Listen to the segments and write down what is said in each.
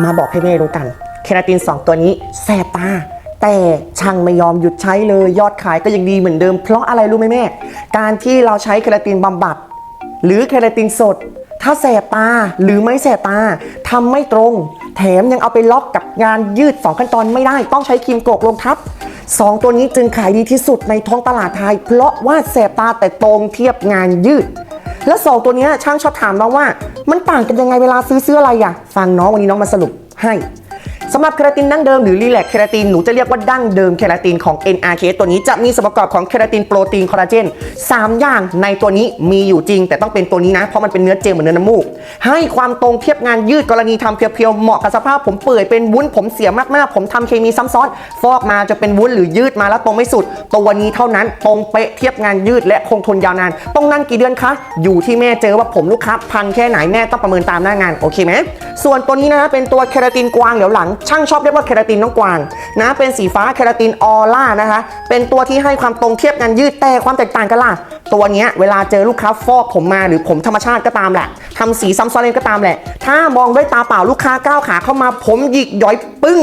มาบอกให้แม่รู้กัน เคราติน 2 ตัวนี้แสบตา แต่ช่างไม่ยอมหยุดใช้เลยยอดขายก็ยังดีเหมือนเดิม เพราะอะไรรู้ไหมแม่ การที่เราใช้เคราตินบำบัด หรือเคราตินสด ถ้าแสบตาหรือไม่แสบตาทำไม่ตรง แถมยังเอาไปล็อกกับงานยืด 2 ขั้นตอนไม่ได้ ต้องใช้ครีมโกกลงทับ2ตัวนี้จึงขายดีที่สุดในท้องตลาดไทย เพราะว่าแสบตาแต่ตรงเทียบงานยืด แล้วสองตัวนี้ช่างชอบถามน้องว่า มันต่างกันยังไงเวลาซื้อซื้ออะไรอะ ฟังน้องวันนี้น้องมาสรุปให้ สำหรับเคราตินดั้งเดิมหรือรีแลกเคราตินหนูจะเรียกว่าดั้งเดิมเคราตินของ NRK ตัวนี้จะมีส่วนประกอบของเคราตินโปรตีนคอลลาเจน3อย่างในตัวนี้มีอยู่จริง แต่ต้องเป็นตัวนี้นะเพราะมันเป็นเนื้อเจลเหมือนเนื้อน้ำมูก ให้ความตรงเทียบงานยืดกรณีทำเพียวๆเหมาะกับสภาพผมเปื่อยเป็นวุ้นผมเสียมากๆ ผมทำเคมีซ้ำซ้อน ฟอกมาจะเป็นวุ้นหรือยืดมาแล้วตรงไม่สุด ตัวนี้เท่านั้นตรงเป๊ะเทียบงานยืดและคงทนยาวนานต้องนั่นกี่เดือนคะอยู่ที่แม่เจอว่าผมลูกค้าพังแค่ไหนแม่ต้องประเมินตามหน้างานโอเคไหมส่วนตัวนี้นะเป็นตัวเคราตินกวางเดี๋ยวหลังช่างชอบเรียกว่าเคราตินน้องกวางนะเป็นสีฟ้าเคราตินออร่านะคะเป็นตัวที่ให้ความตรงเทียบงานยืดแต่ความแตกต่างกันล่ะตัวนี้เวลาเจอลูกค้าฟอกผมมาหรือผมธรรมชาติก็ตามแหละทำสีซ้ำซ้อนเองก็ตามแหละ ถ้ามองด้วยตาเปล่าลูกค้าก้าวขาเข้ามาผมหยิกย้อยปึ้ง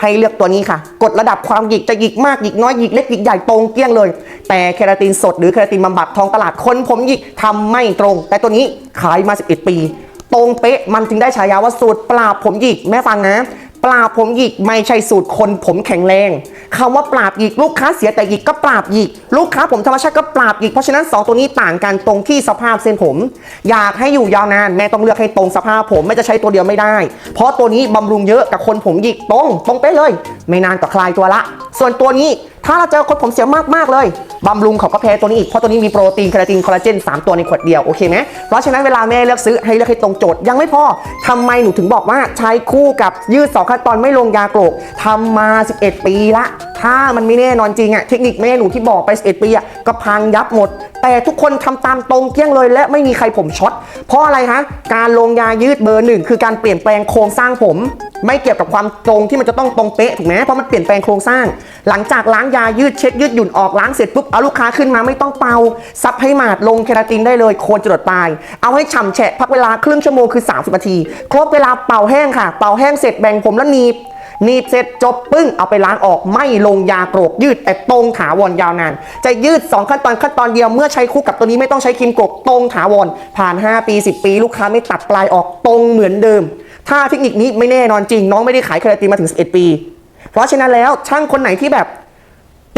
ให้เลือกตัวนี้ค่ะ กดระดับความหยิกจะหยิกมากหยิกน้อยหยิกเล็กหยิกใหญ่ตรงเกลี้ยงเลย แต่เคราตินสดหรือเคราตินบำบัดทองตลาดคนผมหยิกทำไม่ตรง แต่ตัวนี้ขายมา 11 ปี ตรงเป๊ะมันจึงได้ฉายาว่าสูตรปราบผมหยิกแม่ฟังนะ ปราบผมหยิกไม่ใช่สูตรคนผมแข็งแรงคำว่าปราบหยิกลูกค้าเสียแต่หยิกก็ปราบหยิกลูกค้าผมธรรมชาติก็ปราบหยิกเพราะฉะนั้นสองตัวนี้ต่างกันตรงที่สภาพเส้นผม อยากให้อยู่ยาวนานแม่ต้องเลือกให้ตรงสภาพผมไม่จะใช้ตัวเดียวไม่ได้ เพราะตัวนี้บำรุงเยอะกับคนผมหยิกตรงตรงไปเลย ไม่นานก็คลายตัวละ ส่วนตัวนี้ ถ้าเราเจอคนผมเสียมากมากๆเลยบำรุงเขาก็แพ้ตัวนี้อีก เพราะตัวนี้มีโปรตีนคาราตินคอลลาเจน3ตัวในขวดเดียว โอเคไหมเพราะฉะนั้นเวลาแม่เลือกซื้อให้เลือกให้ตรงโจทย์ ยังไม่พอทำไมหนูถึงบอกว่าใช้คู่กับยืดสองขั้นตอนไม่ลงยาโกรกทำมา 11 ปีละ ถ้ามันไม่แน่นอนจริงอะเทคนิคแม่หนูที่บอกไป11ปีอะก็พังยับหมด แต่ทุกคนทำตามตรงเกี้ยงเลย และไม่มีใครผมช็อตเพราะอะไรฮะการลงยายืดเบอร์หนึ่งคือการเปลี่ยนแปลงโครงสร้างผม ไม่เกี่ยวกับความตรงที่มันจะต้องตรงเป๊ะถูกไหมเพราะมันเปลี่ยนแปลงโครงสร้าง หลังจากล้างยายืดเช็ดยืดหยุ่นออกล้างเสร็จปุ๊บเอาลูกค้าขึ้นมาไม่ต้องเป่าซับให้หมาดลงเคราตินได้เลยโคนจรดปลายเอาให้ฉ่ำแฉะพักเวลาครึ่งชั่วโมงคือ 30นาที ครบเวลาเป่าแห้งค่ะ เป่าแห้งเสร็จแบ่งผมแล้วหนีบ หนีบเสร็จจบปึ้งเอาไปล้างออกไม่ลงยาโกรกยืดแต่ตรงถาวรยาวนาน จะยืด 2 ขั้นตอนขั้นตอนเดียวเมื่อใช้คู่กับตัวนี้ไม่ต้องใช้ครีมโกรกตรงถาวรผ่าน 5 ปี 10 ปี ลูกค้าไม่ตัดปลายออกตรงเหมือนเดิม ถ้าเทคนิคนี้ไม่แน่นอนจริง น้องไม่ได้ขายเคราตินมาถึง 11 ปี เพราะฉะนั้นแล้วช่างคนไหนที่แบบ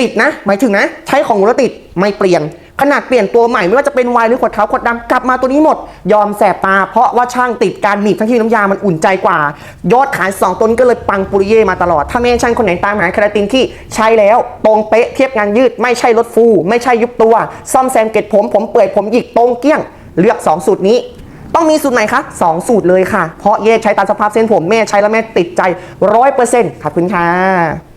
ติดนะ หมายถึงนะ ใช้ของหนูแล้วติดไม่เปลี่ยน ขนาดเปลี่ยนตัวใหม่ไม่ว่าจะเป็นวน์หรือขวดขาวขวดดำกลับมาตัวนี้หมด ยอมแสบตา เพราะว่าช่างติดการหนีบทั้งที่น้ำยามันอุ่นใจกว่า ยอดขาย 2ต้นก็เลยปังปุริเย่มาตลอด ถ้าแม่ช่างคนไหนตามหาเคราตินที่ใช้แล้ว ตรงเป๊ะเทียบงานยืดไม่ใช่ลดฟู ไม่ใช่ยุบตัว ซ่อมแซมเกล็ดผมผมเปื่อยผมหยิกตรงเกลี้ยง เลือก 2 สูตรนี้ต้องมีสูตรไหนคะสองสูตรเลยค่ะ เพราะแยกใช้ตามสภาพเส้นผมแม่ใช้แล้วแม่ติดใจร้อยเปอร์เซ็นต์ขอบคุณค่ะ